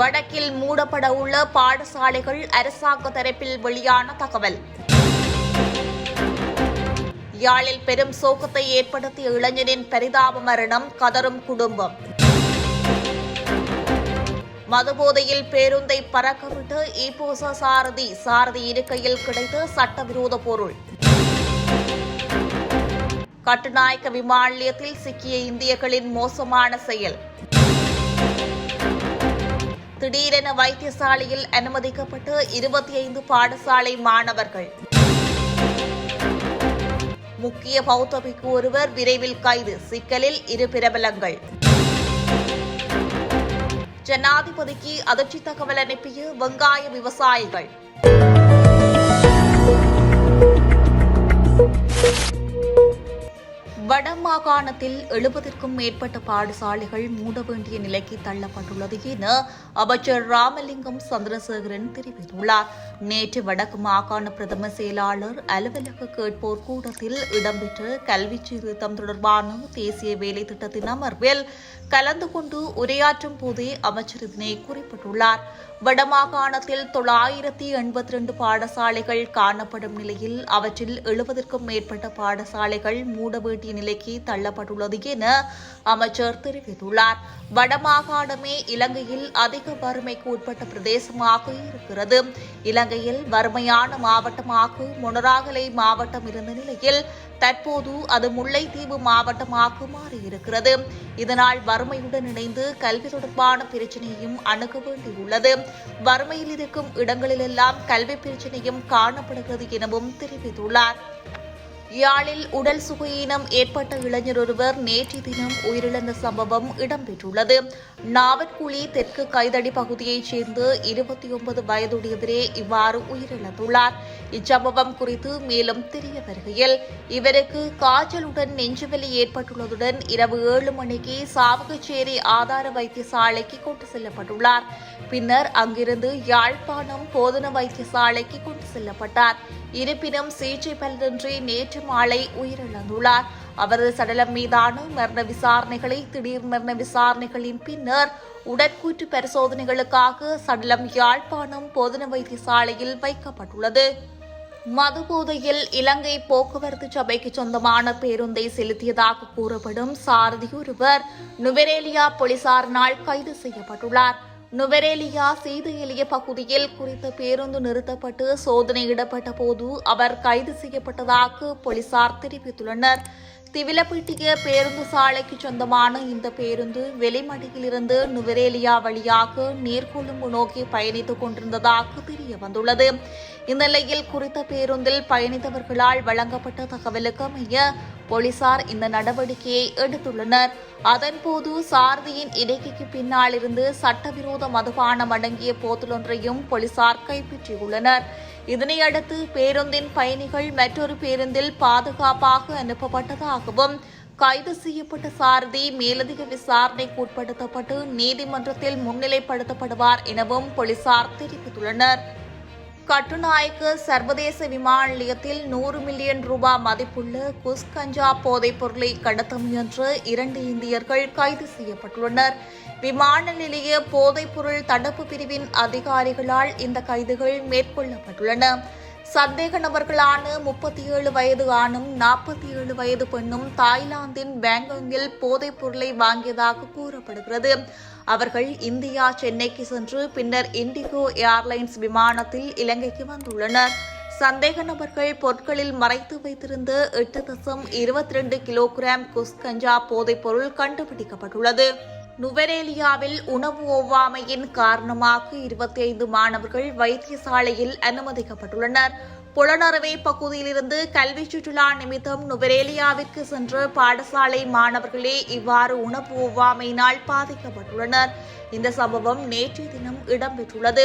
வடக்கில் மூடப்பட உள்ள பாடசாலைகள் அரசாங்க தரப்பில் வெளியான தகவல். யாழில் பெரும் சோகத்தை ஏற்படுத்திய இளைஞனின் பரிதாப மரணம் கதரும் குடும்பம். மதுபோதையில் பேருந்தை பறக்கவிட்டு ஈப்போச சாரதி சாரதி இருக்கையில் கிடைத்த சட்டவிரோத பொருள். கட்டுநாயக்க விமான நிலையத்தில் சிக்கிய இந்தியர்களின் மோசமான செயல். திடீரென வைத்தியசாலையில் அனுமதிக்கப்பட்டு இருபத்தி ஐந்து பாடசாலை மாணவர்கள். முக்கிய பௌத்த பிக்கு ஒருவர் விரைவில் கைது. சிக்கலில் இரு பிரபலங்கள். ஜனாதிபதிக்கு அதிர்ச்சி தகவல் அனுப்பிய வெங்காய விவசாயிகள். வடமாகாணத்தில் எழுபதற்கும் மேற்பட்ட பாடசாலைகள் மூட வேண்டிய நிலைக்கு தள்ளப்பட்டுள்ளது என அமைச்சர் ராமலிங்கம் சந்திரசேகரன் தெரிவித்துள்ளார். நேற்று வடக்கு மாகாண பிரதம செயலாளர் அலுவலக கேட்போர் கூட்டத்தில் இடம்பெற்ற கல்வி சீர்திருத்தம் தொடர்பான தேசிய வேலை திட்டத்தின் அமர்வில் கலந்து கொண்டு உரையாற்றும் போதே அமைச்சர் இதனை குறிப்பிட்டுள்ளார். வடமாகாணத்தில் தொள்ளாயிரத்தி எண்பத்தி ரெண்டு பாடசாலைகள் காணப்படும் நிலையில் அவற்றில் எழுபதற்கும் மேற்பட்ட பாடசாலைகள் மூட வேண்டிய நிலைக்கு தள்ளப்பட்டுள்ளது என அமைச்சர் தெரிவித்துள்ளார். வடமாகாணமே இலங்கையில் அதிக வறுமைக்கு உட்பட்ட பிரதேசமாக இருக்கிறது. இலங்கையில் வறுமையான மாவட்டமாக மொனராகலை மாவட்டம் இருந்த நிலையில் தற்போது அது முல்லைத்தீவு மாவட்டமாக மாறியிருக்கிறது இதனால் வறுமையுடன் இணைந்து கல்வி தொடர்பான பிரச்சனையும் அணுக வேண்டியுள்ளது. வறுமையில் இருக்கும் இடங்களிலெல்லாம் கல்வி பிரச்சனையும் காணப்படுகிறது எனவும் தெரிவித்துள்ளார். யாழில் உடல் சுகையினம் ஏற்பட்ட இளைஞர் ஒருவர் நேற்று தினம் உயிரிழந்த சம்பவம் இடம்பெற்றுள்ளது. நாவற்குழி தெற்கு கைதடி பகுதியைச் சேர்ந்த இருபத்தி ஒன்பது வயதுடையவரே இவ்வாறு உயிரிழந்துள்ளார். இச்சம்பவம் குறித்து மேலும் தெரிய வருகையில் இவருக்கு காய்ச்சலுடன் நெஞ்சுவலி ஏற்பட்டுள்ளதுடன் இரவு ஏழு மணிக்கு சாவகச்சேரி ஆதார வைத்தியசாலைக்கு கொண்டு செல்லப்பட்டுள்ளார். பின்னர் அங்கிருந்து யாழ்ப்பாணம் போதன வைத்தியசாலைக்கு கொண்டு செல்லப்பட்டார். இருப்பினும் சிகிச்சை பலனின்றி நேற்று மாலை உயிரிழந்துள்ளார். அவரது சடலம் மீதான மரண விசாரணைகளை திடீர் மரண விசாரணைகளின் பின்னர் உடற்கூற்று பரிசோதனைகளுக்காக சடலம் யாழ்ப்பாணம் போதன வைத்தியசாலையில் வைக்கப்பட்டுள்ளது. மதுபோதையில் இலங்கை போக்குவரத்து சபைக்கு சொந்தமான பேருந்தை செலுத்தியதாக கூறப்படும் சாரதி ஒருவர் நுவரேலியா போலீசாரினால் கைது செய்யப்பட்டுள்ளார். நுவரேலியா சீது எலிய பகுதியில் குறித்த பேருந்து நிறுத்தப்பட்டு சோதனையிடப்பட்ட போது அவர் கைது செய்யப்பட்டதாக போலீசார் தெரிவித்துள்ளனர். திவிலப்பட்டிய பேருந்து சாலைக்கு சொந்தமான இந்த பேருந்து வெளிமடியிலிருந்து நுவரேலியா வழியாக நீர்கொழும்பு நோக்கி பயணித்துக் கொண்டிருந்ததாக தெரிய வந்துள்ளது இந்நிலையில் குறித்த பேருந்தில் பயணித்தவர்களால் வழங்கப்பட்ட தகவலுக்கு அமைய போலீசார் இந்த நடவடிக்கையை எடுத்துள்ளனர். அதன்போது சாரதியின் இடைக்கைக்கு பின்னால் இருந்து சட்டவிரோத மதுபானம் அடங்கிய போத்தலொன்றையும் போலீசார் கைப்பற்றியுள்ளனர். இதனையடுத்து பேருந்தின் பயணிகள் மற்றொரு பேருந்தில் பாதுகாப்பாக அனுப்பப்பட்டதாகவும் கைது செய்யப்பட்ட சாரதி மேலதிக விசாரணைக்கு உட்படுத்தப்பட்டு நீதிமன்றத்தில் முன்னிலைப்படுத்தப்படுவார் எனவும் போலீசார் தெரிவித்துள்ளனர். கட்டுநாயக்க சர்வதேச விமான நிலையத்தில் நூறு மில்லியன் ரூபாய் மதிப்புள்ள குஸ் கஞ்சா போதைப் பொருளை கடத்த முயன்ற இரண்டு இந்தியர்கள் கைது செய்யப்பட்டுள்ளனர். விமான நிலைய போதைப் பொருள் தடுப்பு பிரிவின் அதிகாரிகளால் இந்த கைதுகள் மேற்கொள்ளப்பட்டுள்ளன. சந்தேக நபர்களான முப்பத்தி ஏழு வயது ஆணும் நாற்பத்தி ஏழு வயது பெண்ணும் தாய்லாந்தின் பேங்காங்கில் போதைப் பொருளை வாங்கியதாக கூறப்படுகிறது. அவர்கள் இந்தியா சென்னைக்கு சென்று பின்னர் இண்டிகோ ஏர்லைன்ஸ் விமானத்தில் இலங்கைக்கு வந்துள்ளனர். சந்தேக நபர்கள் பொருட்களில் மறைத்து வைத்திருந்த எட்டு தசம் இருபத்தி ரெண்டு கிலோகிராம் குஸ்கஞ்சா போதைப்பொருள் கண்டுபிடிக்கப்பட்டுள்ளது. நுவரேலியாவில் உணவு ஒவ்வாமையின் காரணமாக இருபத்தி ஐந்து மாணவர்கள் வைத்தியசாலையில் அனுமதிக்கப்பட்டுள்ளனர். புலனறுவை பகுதியிலிருந்து கல்வி சுற்றுலா நிமித்தம் நுவரேலியாவிற்கு சென்ற பாடசாலை மாணவர்களே இவ்வாறு உணவு ஒவ்வாமையினால் பாதிக்கப்பட்டுள்ளனர். இந்த சம்பவம் நேற்றைய தினம் இடம்பெற்றுள்ளது.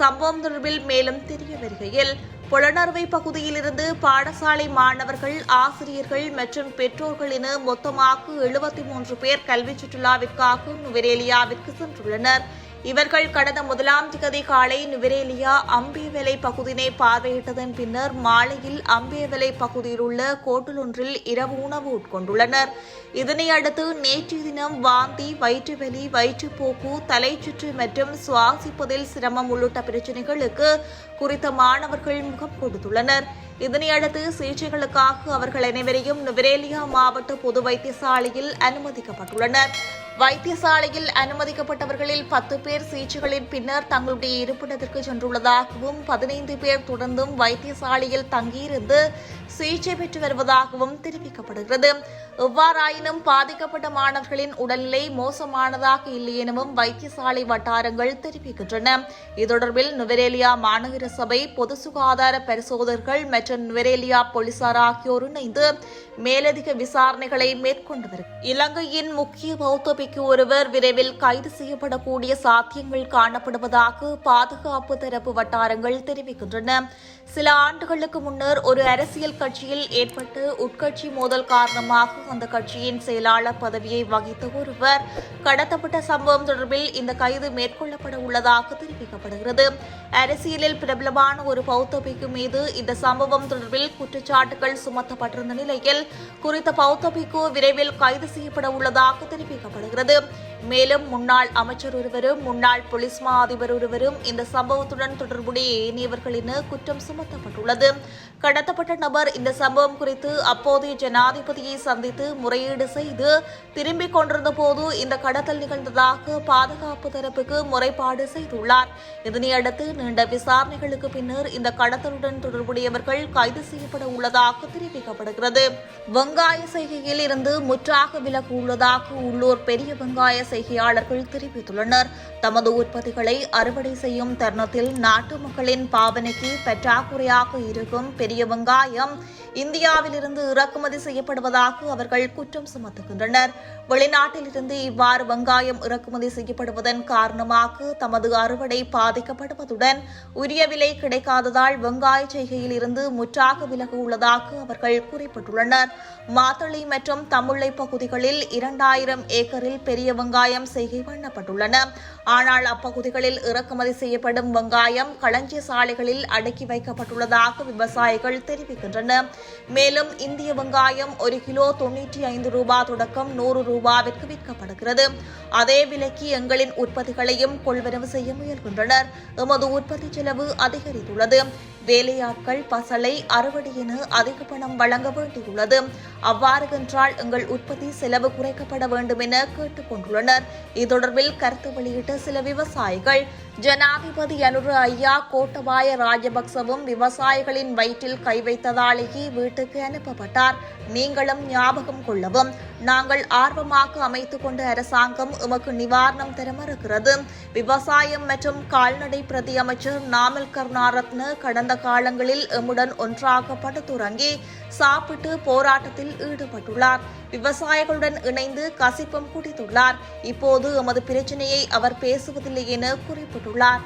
சம்பவம் தொடர்பில் மேலும் தெரிய வருகையில் புலனறுவை பகுதியிலிருந்து பாடசாலை மாணவர்கள் ஆசிரியர்கள் மற்றும் பெற்றோர்கள் என மொத்தமாக எழுபத்தி மூன்று பேர் கல்வி சுற்றுலாவிற்காக நுவரேலியாவிற்கு சென்றுள்ளனர். இவர்கள் கடந்த முதலாம் திகதி காலை நுவரேலியா அம்பியவெலை பகுதியினை பார்வையிட்டதன் பின்னர் மாலையில் அம்பியவெலை பகுதியில் உள்ள கோட்டில் ஒன்றில் இரவு உணவு உட்கொண்டுள்ளனர். இதனையடுத்து நேற்று தினம் வாந்தி வயிற்றுவலி வயிற்றுப்போக்கு தலைச்சுற்று மற்றும் சுவாசிப்பதில் சிரமம் உள்ளிட்ட பிரச்சினைகளுக்கு குறித்த மாணவர்கள் முகம் கொடுத்துள்ளனர். இதனையடுத்து சிகிச்சைகளுக்காக அவர்கள் அனைவரையும் நுவரேலியா மாவட்ட பொது வைத்தியசாலையில் அனுமதிக்கப்பட்டுள்ளனர். வைத்தியசாலையில் அனுமதிக்கப்பட்டவர்களில் பத்து பேர் சிகிச்சைகளின் பின்னர் தங்களுடைய இருப்பிடத்திற்கு சென்றுள்ளதாகவும் பதினைந்து பேர் தொடர்ந்தும் வைத்தியசாலையில் தங்கியிருந்து சிகிச்சை பெற்று வருவதாகவும் தெரிவிக்கப்படுகிறது. எவ்வாறாயினும் பாதிக்கப்பட்ட மாணவர்களின் உடல்நிலை மோசமானதாக இல்லை எனவும் வைத்தியசாலை வட்டாரங்கள் தெரிவிக்கின்றன. இது தொடர்பில் நுவரேலியா மாநகர சபை பொது சுகாதார பரிசோதகர்கள் மற்றும் நுவரேலியா போலீசார் ஆகியோர் இணைந்து மேலதிக விசாரணைகளை மேற்கொண்டு இலங்கையின் முக்கிய பௌத்த பிக்கு ஒருவர் விரைவில் கைது செய்யப்படக்கூடிய சாத்தியங்கள் காணப்படுவதாக பாதுகாப்பு தரப்பு வட்டாரங்கள் தெரிவிக்கின்றன. சில ஆண்டுகளுக்கு முன்னர் ஒரு அரசியல் கட்சியில் ஏற்பட்டு உட்கட்சி மோதல் காரணமாக அந்த கட்சியின் செயலாளர் பதவியை வகித்த ஒருவர். கடத்தப்பட்ட சம்பவம் தொடர்பில் இந்த கைது மேற்கொள்ளப்பட உள்ளதாக தெரிவிக்கப்படுகிறது. அரசியலில் பிரபலமான ஒரு பௌத்த பிக்கு மீது இந்த சம்பவம் தொடர்பில் குற்றச்சாட்டுகள் சுமத்தப்பட்டிருந்த நிலையில் குறித்த பௌத்த பிக்கு விரைவில் கைது செய்யப்பட உள்ளதாக தெரிவிக்கப்படுகிறது. மேலும் முன்னாள் அமைச்சர் ஒருவரும் முன்னாள் போலீஸ் மா அதிபர் ஒருவரும் இந்த சம்பவத்துடன் தொடர்புடைய ஏனையவர்கள் என குற்றம் சுமத்தப்பட்டுள்ளது. கடத்தப்பட்ட நபர் இந்த சம்பவம் குறித்து அப்போதைய ஜனாதிபதியை சந்தித்து முறையீடு செய்து திரும்பிக் கொண்டிருந்த போது இந்த கடத்தல் நிகழ்ந்ததாக பாதுகாப்பு தரப்புக்கு முறைப்பாடு செய்துள்ளார். இதனையடுத்து நீண்ட விசாரணைகளுக்கு பின்னர் இந்த கடத்தலுடன் தொடர்புடையவர்கள் கைது செய்யப்பட உள்ளதாக தெரிவிக்கப்படுகிறது. வெங்காய செய்கையில் இருந்து முற்றாக விலகு உள்ளதாக உள்ளூர் பெரிய வெங்காய செய்கையாளர்கள் தெரிவித்துள்ளனர். தமது உற்பத்திகளை அறுவடை செய்யும் தருணத்தில் நாட்டு மக்களின் பாவனைக்கு பற்றாக்குறையாக இருக்கும் பெரிய வெங்காயம் இந்தியாவிலிருந்து இறக்குமதி செய்யப்படுவதாக அவர்கள் குற்றம் சுமத்துகின்றனர். வெளிநாட்டிலிருந்து இவ்வாறு வெங்காயம் இறக்குமதி செய்யப்படுவதன் காரணமாக தமது அறுவடை பாதிக்கப்படுவதுடன் உரிய விலை கிடைக்காததால் வெங்காய செய்கையில் இருந்து முற்றாக விலக உள்ளதாக அவர்கள் குறிப்பிட்டுள்ளனர். மாத்தளி மற்றும் தமிழை பகுதிகளில் இரண்டாயிரம் ஏக்கரில் பெரிய வெங்காயம் செய்கை பண்ணப்பட்டுள்ளன. ஆனால் அப்பகுதிகளில் இறக்குமதி செய்யப்படும் வெங்காயம் களஞ்சிய சாலைகளில் அடுக்கி வைக்கப்பட்டுள்ளதாக விவசாயிகள் தெரிவிக்கின்றனர். மேலும் இந்திய வெங்காயம் ஒரு கிலோ தொன்னூற்றி ஐந்து ரூபாய் தொடக்கம் நூறு ரூபாவிற்கு விற்கப்படுகிறது. அதே விலைக்கு எங்களின் உற்பத்திகளையும் கொள்வனவு செய்ய முயல்கின்றனர். எமது உற்பத்தி செலவு அதிகரித்துள்ளது. வேலையாட்கள் பசலை அறுவடை என அதிக பணம் வழங்க வேண்டியுள்ளது. அவ்வாறு என்றால் எங்கள் உற்பத்தி செலவு குறைக்கப்பட வேண்டும் என கேட்டுக் கொண்டுள்ளனர் இது தொடர்பில் கருத்து வெளியிட்ட சில விவசாயிகள் ஜனாதிபதி அனுரு ஐயா கோட்டபாய ராஜபக்சவும் விவசாயிகளின் வயிற்றில் கை வைத்ததாலேயே வீட்டுக்கு அனுப்பப்பட்டார். நீங்களும் ஞாபகம் கொள்ளவும் நாங்கள் ஆர்வமாக அமைத்துக் கொண்ட அரசாங்கம் உமக்கு நிவாரணம் தர மறுக்கிறது. விவசாயம் மற்றும் கால்நடை பிரதி அமைச்சர் நாமல் கருணாரத்ன கடந்த காலங்களில் எம்முடன் ஒன்றாக படுத்துறங்கி சாப்பிட்டு போராட்டத்தில் ஈடுபட்டுள்ளார். விவசாயிகளுடன் இணைந்து கசிப்பம் குடித்துள்ளார். இப்போது எமது பிரச்சனையை அவர் பேசுவதில்லை என குறிப்பிட்டுள்ளார்.